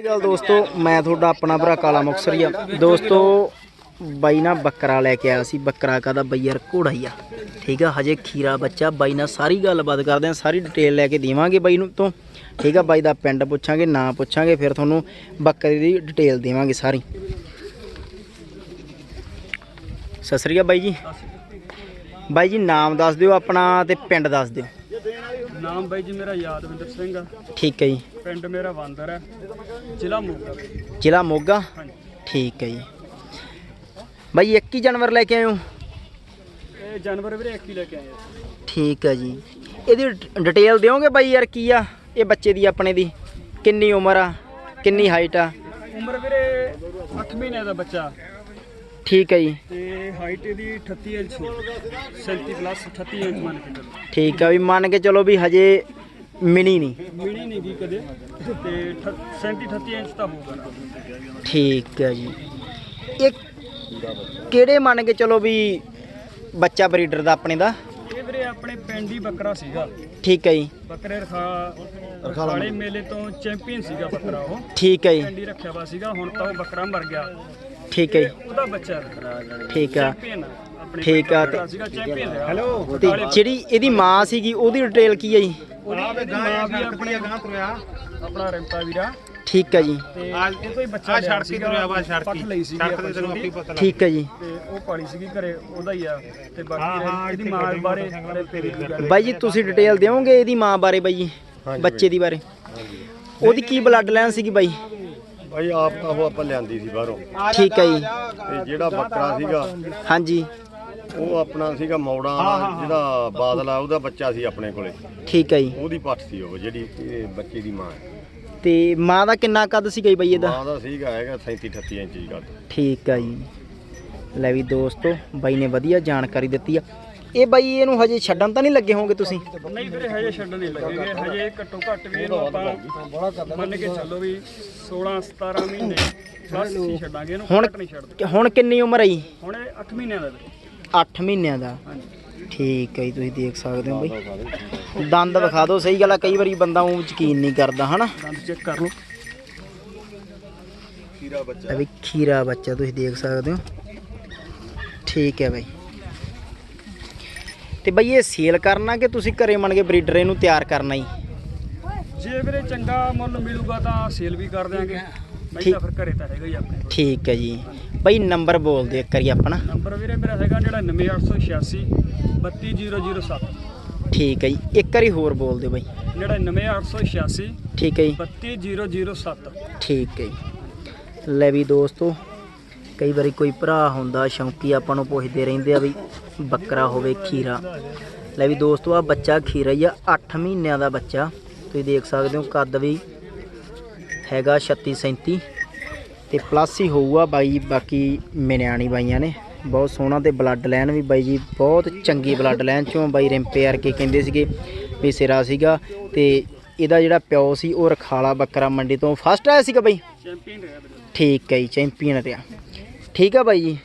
ਸਤਿ ਸ਼੍ਰੀ ਦੋਸਤੋ, ਮੈਂ ਤੁਹਾਡਾ ਆਪਣਾ ਭਰਾ ਕਾਲਾ ਮੁਕਸਰੀਆ। ਦੋਸਤੋ, ਬਾਈ ਨਾ ਬੱਕਰਾ ਲੈ ਕੇ ਆਇਆ ਸੀ, ਬੱਕਰਾ ਕਾਦਾ ਬਈ ਯਾਰ ਘੋੜਾ ਹੀ ਆ। ਠੀਕ ਆ, ਹਜੇ ਖੀਰਾ ਬੱਚਾ, ਬਾਈ ਨਾਲ ਸਾਰੀ ਗੱਲਬਾਤ ਕਰਦੇ ਆ, ਸਾਰੀ ਡਿਟੇਲ ਲੈ ਕੇ ਦੇਵਾਂਗੇ ਬਾਈ ਨੂੰ ਤੋਂ। ਠੀਕ ਆ, ਬਾਈ ਦਾ ਪਿੰਡ ਪੁੱਛਾਂਗੇ, ਨਾਂ ਪੁੱਛਾਂਗੇ, ਫਿਰ ਤੁਹਾਨੂੰ ਬੱਕਰੇ ਦੀ ਡਿਟੇਲ ਦੇਵਾਂਗੇ ਸਾਰੀ। ਸਤਿ ਸ਼੍ਰੀ ਅਕਾਲ ਬਾਈ ਜੀ। ਬਾਈ ਜੀ, ਨਾਮ ਦੱਸ ਦਿਓ ਆਪਣਾ ਤੇ ਪਿੰਡ ਦੱਸ ਦਿਓ। ਨਾਮ ਬਾਈ ਜੀ ਮੇਰਾ ਯਾਦਵਿੰਦਰ ਸਿੰਘ ਆ। ਠੀਕ ਹੈ ਜੀ। ਪਿੰਡ ਮੇਰਾ ਵਾਂਦਰ ਹੈ ਜ਼ਿਲ੍ਹਾ ਮੋਗਾ। ਜ਼ਿਲ੍ਹਾ ਮੋਗਾ? ਹਾਂਜੀ। ਠੀਕ ਹੈ ਜੀ। ਬਾਈ ਇੱਕ ਹੀ ਜਾਨਵਰ ਲੈ ਕੇ ਆਏ ਹੋ? ਇਹ ਜਾਨਵਰ ਵੀਰੇ ਇੱਕ ਹੀ ਲੈ ਕੇ ਆਏ ਆ। ਠੀਕ ਹੈ ਜੀ। ਇਹਦੀ ਡਿਟੇਲ ਦਿਓਗੇ ਬਾਈ ਯਾਰ ਕੀ ਆ? ਇਹ ਬੱਚੇ ਦੀ ਆਪਣੇ ਦੀ? ਕਿੰਨੀ ਉਮਰ ਆ? ਕਿੰਨੀ ਹਾਈਟ ਆ? ਉਮਰ ਵੀਰੇ 8 ਮਹੀਨਿਆਂ ਦਾ ਬੱਚਾ। ਠੀਕ ਹੈ ਜੀ। ਤੇ ਹਾਈਟ ਇਹਦੀ 38 ਇੰਚ 37 ਪਲੱਸ 38 ਇੰਚ ਮੰਨ ਕੇ ਚੱਲੋ। ਠੀਕ ਆ ਵੀ ਮੰਨ ਕੇ ਚਲੋ ਵੀ ਹਜੇ ਮਿਨੀ ਨਹੀਂ। ਮਿਣੀ ਨਹੀਂ ਗਈ ਕਦੇ। ਤੇ 37 38 ਇੰਚ ਤਾਂ ਹੋਊਗਾ। ਠੀਕ ਹੈ ਜੀ। ਇਹ ਕਿਹੜੇ ਮੰਨ ਕੇ ਚਲੋ ਵੀ ਬੱਚਾ ਬਰੀਡਰ ਦਾ ਆਪਣੇ ਦਾ? ਇਹ ਵੀਰੇ ਆਪਣੇ ਪਿੰਡ ਹੀ ਬੱਕਰਾ ਸੀਗਾ। ਠੀਕ ਹੈ ਜੀ। ਬੱਕਰੇ ਰਖਾ ਰਖਾਲੇ ਮੇਲੇ ਤੋਂ ਚੈਂਪੀਅਨ ਸੀਗਾ ਬੱਕਰਾ ਉਹ। ਠੀਕ ਹੈ ਜੀ। ਪਿੰਡ ਹੀ ਰੱਖਿਆ ਵਾ ਸੀਗਾ ਹੁਣ ਤਾਂ ਉਹ ਬੱਕਰਾ ਮਰ ਗਿਆ। ਠੀਕ ਹੈ ਜੀ। ਉਹਦਾ ਬੱਚਾ ਰੱਖਣਾ ਠੀਕ ਆ। ਚੈਂਪੀਅਨ ਆਪਣੇ ਠੀਕ ਆ ਸੀਗਾ ਚੈਂਪੀਅਨ ਹੈਲੋ ਤੇ ਜਿਹੜੀ ਇਹਦੀ ਮਾਂ ਸੀਗੀ ਉਹਦੀ ਡਿਟੇਲ ਕੀ ਹੈ ਜੀ? ਉਹਦੀ ਮਾਂ ਵੀ ਆਪਣੇ ਆਪਣਾ ਰਿੰਪਾ ਵੀਰਾ। ਠੀਕ ਹੈ ਜੀ। ਤੇ ਉਹ ਤੋਂ ਹੀ ਬੱਚਾ ਲਿਆ ਸੀਗਾ ਪੱਠ ਲਈ ਸੀਗੀ ਆਪਾਂ ਛੋਟੀ। ਠੀਕ ਹੈ ਜੀ। ਤੇ ਉਹ ਪਾਲੀ ਸੀਗੀ ਘਰੇ ਉਹਦਾ ਹੀ ਆ। ਤੇ ਬਾਕੀ ਰਹਿ- ਇਹਦੀ ਮਾਂ ਬਾਰੇ ਤੇਰੀ ਬਾਈ ਜੀ ਤੁਸੀਂ ਡਿਟੇਲ ਦਿਓਗੇ ਇਹਦੀ ਮਾਂ ਬਾਰੇ ਬਾਈ ਜੀ? ਬੱਚੇ ਦੀ ਬਾਰੇ? ਉਹਦੀ ਕੀ ਬਲੱਡ ਲਾਈਨ ਸੀਗੀ ਬਾਈ? ਭਾਈ ਆਪ ਉਹ ਆਪਾਂ ਲਿਆਂਦੀ ਸੀ ਬਾਹਰੋਂ। ਠੀਕ ਹੈ ਜੀ। ਤੇ ਜਿਹੜਾ ਬੱਕਰਾ ਸੀਗਾ ਹਾਂਜੀ। ਉਹ ਆਪਣਾ ਸੀਗਾ ਮੌੜਾ ਜਿਹੜਾ ਬਾਦਲ ਆ ਉਹਦਾ ਬੱਚਾ ਸੀ ਆਪਣੇ ਕੋਲੇ। ਠੀਕ ਹੈ ਜੀ। ਉਹਦੀ ਪੱਠ ਸੀ ਉਹ ਜਿਹੜੀ ਇਹ ਬੱਚੇ ਦੀ ਮਾਂ ਹੈ। ਤੇ ਮਾਂ ਦਾ ਕਿੰਨਾ ਕੱਦ ਸੀਗਾ ਜੀ ਬਾਈ ਇਹਦਾ? ਮਾਂ ਦਾ ਸੀਗਾ ਹੈਗਾ 37 38 ਇੰਚ ਦੀ ਗੱਲ ਠੀਕ ਆ ਜੀ। ਲੈ ਵੀ ਦੋਸਤੋ ਬਾਈ ਨੇ ਵਧੀਆ ਜਾਣਕਾਰੀ ਦਿੱਤੀ ਆ। ਇਹ ਬਾਈ ਇਹਨੂੰ ਹਜੇ ਛੱਡਣ ਤਾਂ ਨਹੀਂ ਲੱਗੇ ਹੋਵੋਗੇ ਤੁਸੀਂ? ਨਹੀਂ ਵੀਰੇ ਹਜੇ ਛੱਡਣ ਨਹੀਂ ਲੱਗੇਗੇ ਹਜੇ ਘੱਟੋ ਘੱਟ ਵੀ ਇਹਨੂੰ ਆਪਾਂ ਮੰਨ ਕੇ ਚੱਲੋ ਵੀ 16 17 ਮਹੀਨੇ ਪਲੱਸ ਹੀ ਛੱਡਾਂਗੇ ਇਹਨੂੰ ਹੁਣ ਘੱਟ ਨਹੀਂ ਛੱਡਦੇ। ਹੁਣ ਕਿੰਨੀ ਉਮਰ ਹੈ ਜੀ? ਹੁਣ ਇਹ 8 ਮਹੀਨਿਆਂ ਦਾ ਵੀਰੇ। 8 ਮਹੀਨਿਆਂ ਦਾ। ਠੀਕ ਹੈ ਜੀ ਤੁਸੀਂ ਦੇਖ ਸਕਦੇ ਹੋ ਬਾਈ। ਦੰਦ ਵਿਖਾ ਦਿਓ ਸਹੀ ਗੱਲ ਆ ਕਈ ਵਾਰੀ ਬੰਦਾ ਉਹ ਯਕੀਨ ਨਹੀਂ ਕਰਦਾ ਹਨਾ? ਦੰਦ ਚੈੱਕ ਕਰ ਲਓ। ਇਹ ਵੀ ਖੀਰਾ ਬੱਚਾ ਤੁਸੀਂ ਦੇਖ ਸਕਦੇ ਹੋ। ਠੀਕ ਹੈ ਬਾਈ। ਤੇ ਬਾਈ ਇਹ ਸੇਲ ਕਰਨਾ ਕਿ ਤੁਸੀਂ ਘਰੇ ਮੰਨ ਕੇ ਬਰੀਡਰ ਇਹਨੂੰ ਤਿਆਰ ਕਰਨਾ ਜੀ ਜੇ ਵੀਰੇ ਚੰਗਾ ਮੁੱਲ ਮਿਲੂਗਾ ਤਾਂ ਸੇਲ ਵੀ ਕਰ ਦਿਆਂਗੇ। ਨਹੀਂ। ਤਾਂ ਫਿਰ ਘਰੇ ਤਾਂ ਹੈਗਾ ਹੀ ਆਪਣੇ ਕੋਲ। ਠੀਕ ਹੈ ਜੀ। ਬਾਈ ਨੰਬਰ ਬੋਲ ਦਿਓ ਇੱਕ ਵਾਰੀ ਆਪਣਾ। ਨੰਬਰ ਵੀਰੇ ਮੇਰਾ ਹੈਗਾ 99886 32007 ਠੀਕ ਹੈ ਜੀ। ਇੱਕ ਵਾਰੀ ਹੋਰ ਬੋਲ ਦਿਓ ਬਾਈ। 99886 ਠੀਕ ਹੈ ਜੀ। 32007 ਠੀਕ ਹੈ ਜੀ। ਲੈ ਵੀ ਦੋਸਤੋ ਕਈ ਵਾਰੀ ਕੋਈ ਭਰਾ ਹੁੰਦਾ ਸ਼ੌਂਕੀ ਆਪਾਂ ਨੂੰ ਪੁੱਛਦੇ ਰਹਿੰਦੇ ਆ ਵੀ ਬੱਕਰਾ ਹੋਵੇ ਖੀਰਾ। ਲੈ ਵੀ ਦੋਸਤੋ ਆ ਬੱਚਾ ਖੀਰਾ ਹੀ ਆ 8 ਮਹੀਨਿਆਂ ਦਾ ਬੱਚਾ। ਤੁਸੀਂ ਦੇਖ ਸਕਦੇ ਹੋ ਕੱਦ ਵੀ ਹੈਗਾ 36 37 ਤੇ ਪਲੱਸ ਹੀ ਹੋਊਗਾ ਬਾਈ ਬਾਕੀ ਮਿਨਿਆਣੀ ਬਾਈਆਂ ਨੇ। ਬਹੁਤ ਸੋਹਣਾ ਤੇ ਬਲੱਡ ਲਾਈਨ ਵੀ ਬਾਈ ਜੀ ਬਹੁਤ ਚੰਗੀ ਬਲੱਡ ਲਾਈਨ ਚੋਂ ਬਾਈ ਰਿੰਪੇ ਕੇ ਕਹਿੰਦੇ ਸੀਗੇ ਵੀ ਸਿਰਾ ਸੀਗਾ ਤੇ ਇਹਦਾ ਜਿਹੜਾ ਪਿਓ ਸੀ ਉਹ ਰਖਾਲਾ ਬੱਕਰਾ ਮੰਡੀ ਤੋਂ ਫਸਟ ਆਇਆ ਸੀਗਾ ਬਾਈ। ਚੈਂਪੀਅਨ ਰਿਹਾ ਠੀਕ ਹੈ ਜੀ ਚੈਂਪੀਅਨ ਰਿਹਾ। ਠੀਕ ਆ ਬਾਈ ਜੀ।